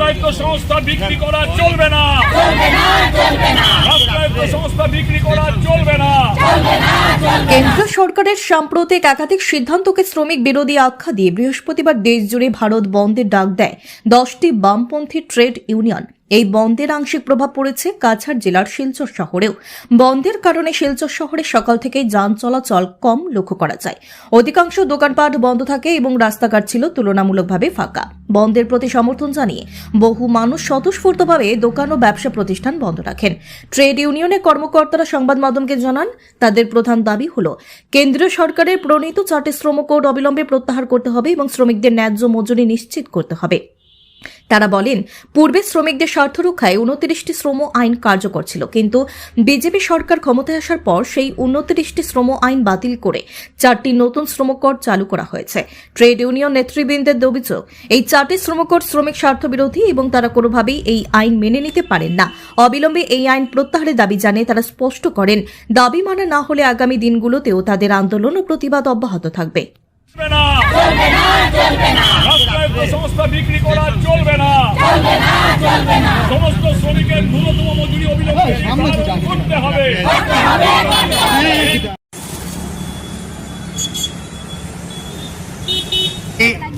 রাষ্ট্রায়ত্ত সংস্থা বিক্রি করা চলবে না। রাষ্ট্রায়ত্ত সংস্থা বিক্রি করা চলবে না। কেন্দ্র সরকারের সাম্প্রতিক একাধিক সিদ্ধান্তকে শ্রমিক বিরোধী আখ্যা দিয়ে বৃহস্পতিবার দেশজুড়ে ভারত বন্ধের ডাক দেয় দশটি বামপন্থী ট্রেড ইউনিয়ন। এই বন্ধের আংশিক প্রভাব পড়েছে কাছাড় জেলার শিলচর শহরেও। বন্ধের কারণে শিলচর শহরে সকাল থেকেই যান চলাচল কম লক্ষ্য করা যায়। অধিকাংশ দোকানপাট বন্ধ থাকে এবং রাস্তাঘাট ছিল তুলনামূলকভাবে ফাঁকা। বন্ধের প্রতি সমর্থন জানিয়ে বহু মানুষ স্বতঃস্ফূর্তভাবে দোকান ও ব্যবসা প্রতিষ্ঠান বন্ধ রাখেন। ট্রেড ইউনিয়নের কর্মকর্তারা সংবাদ মাধ্যমকে জানান, তাদের প্রধান দাবি হল, কেন্দ্রীয় সরকারের প্রণীত চারটি শ্রম কোড অবিলম্বে প্রত্যাহার করতে হবে এবং শ্রমিকদের ন্যায্য মজুরি নিশ্চিত করতে হবে। তারা বলেন, পূর্বে শ্রমিকদের স্বার্থ রক্ষায় উনত্রিশটি শ্রম আইন কার্যকর ছিল, কিন্তু বিজেপি সরকার ক্ষমতায় আসার পর সেই উনত্রিশটি শ্রম আইন বাতিল করে চারটি নতুন শ্রমকর চালু করা হয়েছে। ট্রেড ইউনিয়ন নেতৃবৃন্দের অভিযোগ, এই চারটি শ্রমকর শ্রমিক স্বার্থ বিরোধী এবং তারা কোনোভাবেই এই আইন মেনে নিতে পারেন না। অবিলম্বে এই আইন প্রত্যাহারের দাবি জানিয়ে তারা স্পষ্ট করেন, দাবি মানা না হলে আগামী দিনগুলোতেও তাদের আন্দোলন ও প্রতিবাদ অব্যাহত থাকবে চলবে না রাষ্ট্রায়ত্ত সংস্থা বিক্রি করা চলবে না সমস্ত শ্রমিকের ন্যূনতম মজুরি অবিলম্বে নির্ধারণ করতে হবে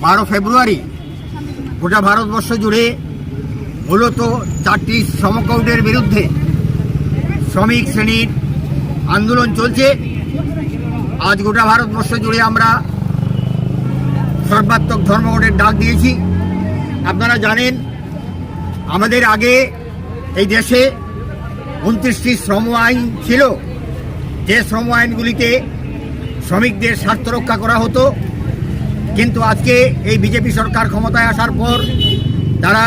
বারো ফেব্রুয়ারি, গোটা ভারতবর্ষ জুড়ে মূলত চারটি শ্রমকৌটের বিরুদ্ধে শ্রমিক শ্রেণির আন্দোলন চলছে। আজ গোটা ভারতবর্ষ জুড়ে আমরা সর্বাত্মক ধর্মঘটের ডাক দিয়েছি। আপনারা জানেন, আমাদের আগে এই দেশে উনত্রিশটি শ্রম আইন ছিল। যে শ্রম আইনগুলিতে শ্রমিকদের স্বার্থ রক্ষা করা হতো। কিন্তু আজকে এই বিজেপি সরকার ক্ষমতায় আসার পর তারা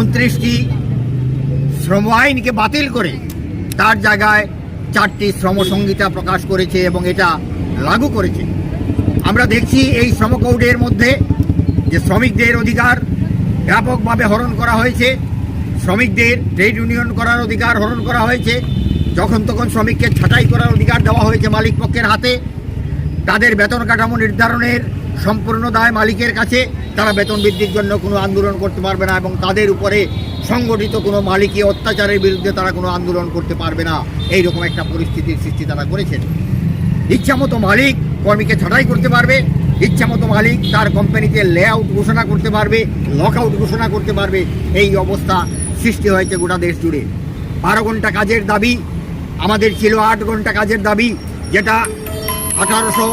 উনত্রিশটি শ্রম আইনকে বাতিল করে তার জায়গায় চারটি শ্রম সংহিতা প্রকাশ করেছে এবং এটা লাগু করেছে। আমরা দেখছি এই শ্রমকৌডের মধ্যে যে শ্রমিকদের অধিকার ব্যাপকভাবে হরণ করা হয়েছে। শ্রমিকদের ট্রেড ইউনিয়ন করার অধিকার হরণ করা হয়েছে। যখন তখন শ্রমিককে ছাঁটাই করার অধিকার দেওয়া হয়েছে মালিক পক্ষের হাতে। তাদের বেতন কাঠামো নির্ধারণের সম্পূর্ণ দায় মালিকের কাছে। তারা বেতন বৃদ্ধির জন্য কোনো আন্দোলন করতে পারবে না এবং তাদের উপরে সংগঠিত কোনো মালিকী অত্যাচারের বিরুদ্ধে তারা কোনো আন্দোলন করতে পারবে না। এই রকম একটা পরিস্থিতির সৃষ্টি তারা করেছেন। ইচ্ছামতো মালিক কর্মীকে ছাঁটাই করতে পারবে। ইচ্ছামতো মালিক তার কোম্পানিতে লে আউট ঘোষণা করতে পারবে লক আউট ঘোষণা করতে পারবে। এই অবস্থা সৃষ্টি হয়েছে গোটা দেশ জুড়ে। বারো ঘণ্টা কাজের দাবি, আমাদের ছিল আট ঘণ্টা কাজের দাবি, যেটা আঠারোশো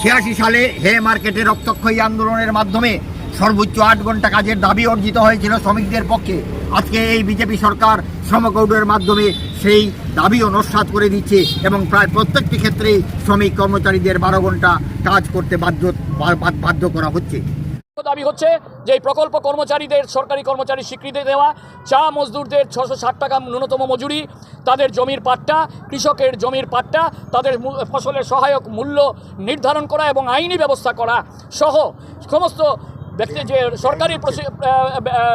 ছিয়াশি সালে হে মার্কেটে রক্তক্ষয়ী আন্দোলনের মাধ্যমে সর্বোচ্চ আট ঘণ্টা কাজের দাবি অর্জিত হয়েছিল শ্রমিকদের পক্ষে। আজকে এই বিজেপি সরকার শ্রমকৌডের মাধ্যমে সেই দাবি নস্বাত করে দিচ্ছে এবং প্রায় প্রত্যেকটি ক্ষেত্রেই শ্রমিক কর্মচারীদের বারো ঘণ্টা কাজ করতে বাধ্য বাধ্য করা হচ্ছে। দাবি হচ্ছে যে প্রকল্প কর্মচারীদের, সরকারি কর্মচারী স্বীকৃতি দেওয়া, চা মজদুরদের ছশো ষাট টাকা ন্যূনতম মজুরি, তাদের জমির পাট্টা, কৃষকের জমির পাট্টা, তাদের ফসলের সহায়ক মূল্য নির্ধারণ করা এবং আইনি ব্যবস্থা করা সহ সমস্ত ব্যক্তি যে সরকারি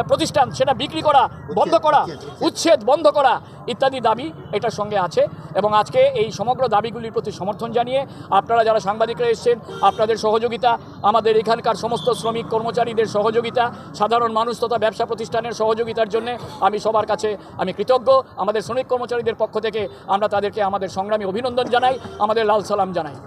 প্রতিষ্ঠান সেটা বিক্রি করা বন্ধ করা উচ্ছেদ বন্ধ করা ইত্যাদি দাবি এটার সঙ্গে আছে এবং আজকে এই সমগ্র দাবিগুলির প্রতি সমর্থন জানিয়ে আপনারা যারা সাংবাদিকরা এসেছেন আপনাদের সহযোগিতা আমাদের এখানকার সমস্ত শ্রমিক কর্মচারীদের সহযোগিতা সাধারণ মানুষ তথা ব্যবসা প্রতিষ্ঠানের সহযোগিতার জন্য আমি সবার কাছে আমি কৃতজ্ঞ। আমাদের শ্রমিক কর্মচারীদের পক্ষ থেকে আমরা তাদেরকে আমাদের সংগ্রামী অভিনন্দন জানাই আমাদের লাল সালাম জানাই।